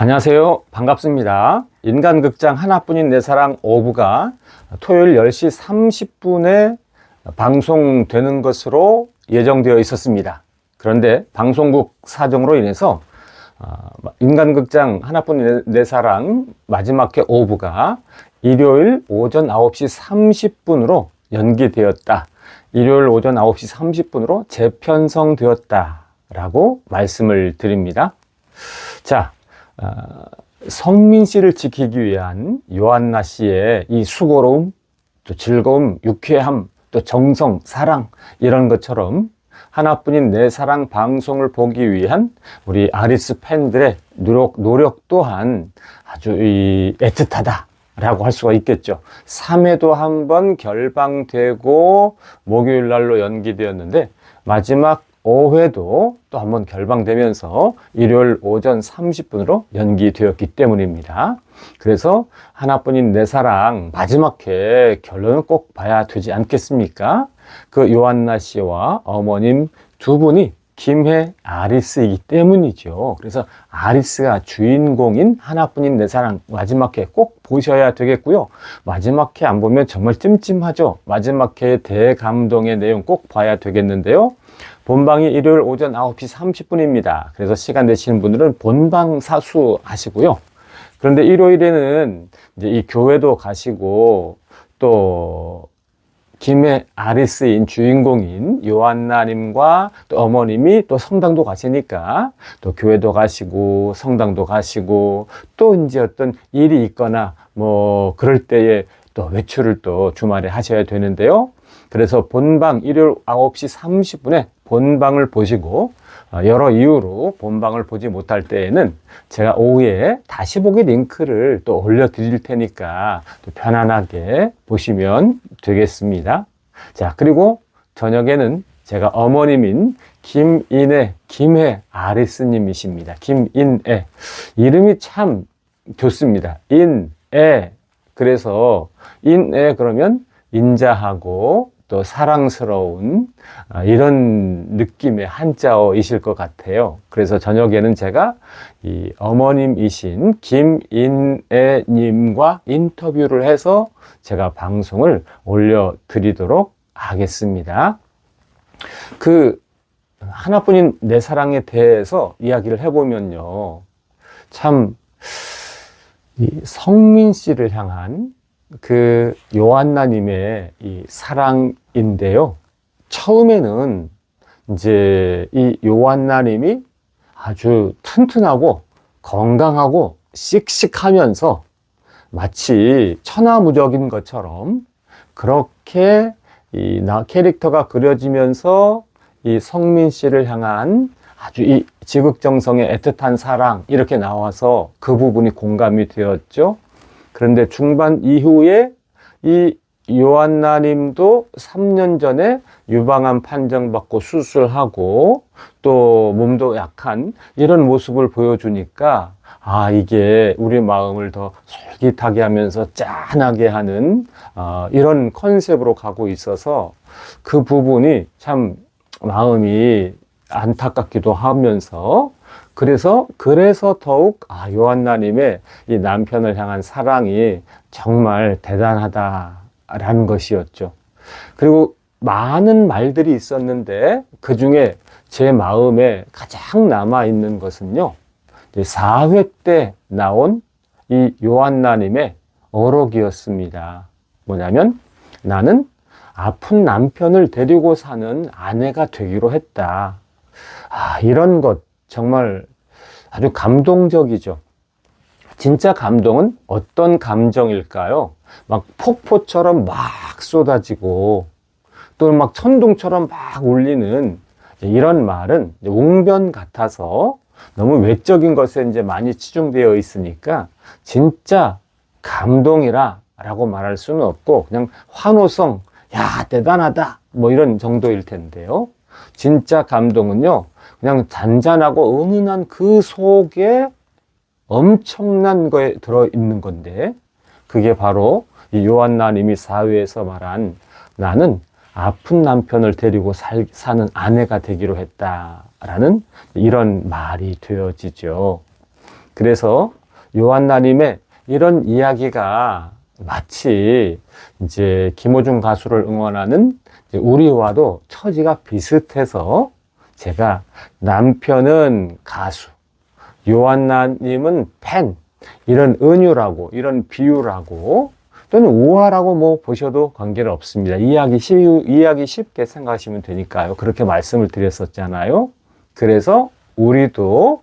안녕하세요. 반갑습니다. 인간극장 하나뿐인 내 사랑 5부가 토요일 10시 30분에 방송되는 것으로 예정되어 있었습니다. 그런데 방송국 사정으로 인해서 아, 인간극장 하나뿐인 내 사랑 마지막 회 5부가 일요일 오전 9시 30분으로 연기되었다. 일요일 오전 9시 30분으로 재편성되었다. 라고 말씀을 드립니다. 자, 어, 성민 씨를 지키기 위한 요한나 씨의 이 수고로움, 또 즐거움, 유쾌함, 또 정성, 사랑 이런 것처럼 하나뿐인 내 사랑 방송을 보기 위한 우리 아리스 팬들의 노력, 노력 또한 아주 이 애틋하다 라고 할 수가 있겠죠. 3회도 한 번 결방되고 목요일 날로 연기되었는데 마지막 5회도 또 한번 결방되면서 일요일 오전 30분으로 연기되었기 때문입니다. 그래서 하나뿐인 내 사랑 마지막 회 결론을 꼭 봐야 되지 않겠습니까? 그 요한나 씨와 어머님 두 분이 김해 아리스이기 때문이죠. 그래서 아리스가 주인공인 하나뿐인 내 사랑 마지막 회 꼭 보셔야 되겠고요. 마지막 회 안 보면 정말 찜찜하죠. 마지막 회 대감동의 내용 꼭 봐야 되겠는데요. 본방이 일요일 오전 9시 30분입니다. 그래서 시간 되시는 분들은 본방 사수 하시고요. 그런데 일요일에는 이제 이 교회도 가시고 또 김해 아리스인 주인공인 요한나님과 또 어머님이 또 성당도 가시니까 또 교회도 가시고 성당도 가시고 또 이제 어떤 일이 있거나 뭐 그럴 때에 또 외출을 또 주말에 하셔야 되는데요. 그래서 본방 일요일 9시 30분에 본방을 보시고 어, 여러 이유로 본방을 보지 못할 때에는 제가 오후에 다시 보기 링크를 또 올려 드릴 테니까 또 편안하게 보시면 되겠습니다. 자, 그리고 저녁에는 제가 어머님인 김인혜, 김혜 아리스님이십니다. 김인혜. 이름이 참 좋습니다. 인 애. 그래서 인 애 그러면 인자하고 또 사랑스러운 아, 이런 느낌의 한자어이실 것 같아요. 그래서 저녁에는 제가 이 어머님이신 김인애님과 인터뷰를 해서 제가 방송을 올려드리도록 하겠습니다. 그 하나뿐인 내 사랑에 대해서 이야기를 해보면요. 참, 이 성민 씨를 향한 그 요한나님의 이 사랑인데요. 처음에는 이제 이 요한나님이 아주 튼튼하고 건강하고 씩씩하면서 마치 천하무적인 것처럼 그렇게 이 나 캐릭터가 그려지면서 이 성민 씨를 향한 아주 이 지극정성의 애틋한 사랑 이렇게 나와서 그 부분이 공감이 되었죠. 그런데 중반 이후에 이 요한나님도 3년 전에 유방암 판정받고 수술하고 또 몸도 약한 이런 모습을 보여주니까 아 이게 우리 마음을 더 솔깃하게 하면서 짠하게 하는 어, 이런 컨셉으로 가고 있어서 그 부분이 참 마음이 안타깝기도 하면서 그래서 그래서 더욱 아 요한나님의 이 남편을 향한 사랑이 정말 대단하다라는 것이었죠. 그리고 많은 말들이 있었는데 그 중에 제 마음에 가장 남아 있는 것은요. 4회 때 나온 이 요한나님의 어록이었습니다. 뭐냐면 나는 아픈 남편을 데리고 사는 아내가 되기로 했다. 아, 이런 것 정말 아주 감동적이죠. 진짜 감동은 어떤 감정일까요? 막 폭포처럼 막 쏟아지고 또 막 천둥처럼 막 울리는 이런 말은 웅변 같아서 너무 외적인 것에 이제 많이 치중되어 있으니까 진짜 감동이라 라고 말할 수는 없고 그냥 환호성, 야, 대단하다. 뭐 이런 정도일 텐데요. 진짜 감동은요, 그냥 잔잔하고 은은한 그 속에 엄청난 거에 들어있는 건데, 그게 바로 이 요한나님이 사회에서 말한 나는 아픈 남편을 데리고 살, 사는 아내가 되기로 했다라는 이런 말이 되어지죠. 그래서 요한나님의 이런 이야기가 마치 이제 김호중 가수를 응원하는 우리와도 처지가 비슷해서 제가 남편은 가수, 요한나님은 팬, 이런 은유라고, 이런 비유라고, 또는 우화라고 뭐 보셔도 관계는 없습니다. 이해하기, 쉬, 이해하기 쉽게 생각하시면 되니까요. 그렇게 말씀을 드렸었잖아요. 그래서 우리도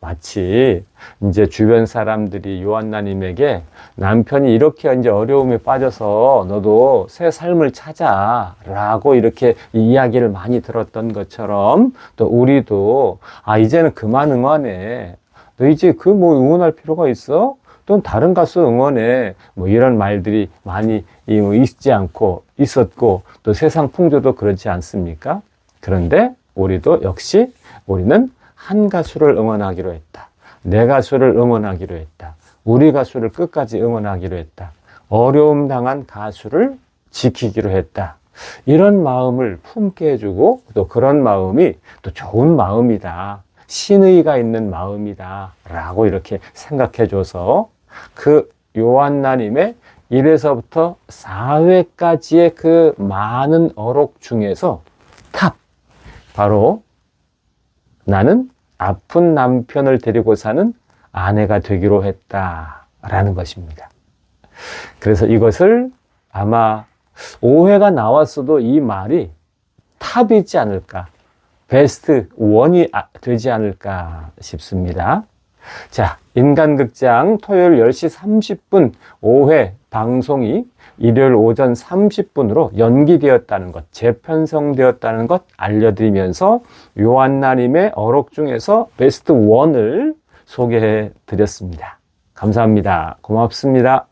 마치 이제 주변 사람들이 요한나님에게 남편이 이렇게 이제 어려움에 빠져서 너도 새 삶을 찾아 라고 이렇게 이야기를 많이 들었던 것처럼 또 우리도 아 이제는 그만 응원해 너 이제 그 뭐 응원할 필요가 있어? 또 다른 가수 응원해 뭐 이런 말들이 많이 이뭐 있지 않고 있었고 또 세상 풍조도 그렇지 않습니까? 그런데 우리도 역시 우리는 한 가수를 응원하기로 했다. 내 가수를 응원하기로 했다. 우리 가수를 끝까지 응원하기로 했다. 어려움 당한 가수를 지키기로 했다. 이런 마음을 품게 해주고 또 그런 마음이 또 좋은 마음이다. 신의가 있는 마음이다. 라고 이렇게 생각해 줘서 그 요한나님의 1회서부터 4회까지의 그 많은 어록 중에서 탑! 바로 나는 아픈 남편을 데리고 사는 아내가 되기로 했다라는 것입니다. 그래서 이것을 아마 오해가 나왔어도 이 말이 탑이지 않을까, 베스트 원이 아- 되지 않을까 싶습니다. 자, 인간극장 토요일 10시 30분 5회 방송이 일요일 오전 30분으로 연기되었다는 것, 재편성되었다는 것 알려드리면서 요한나님의 어록 중에서 베스트 원을 소개해 드렸습니다. 감사합니다. 고맙습니다.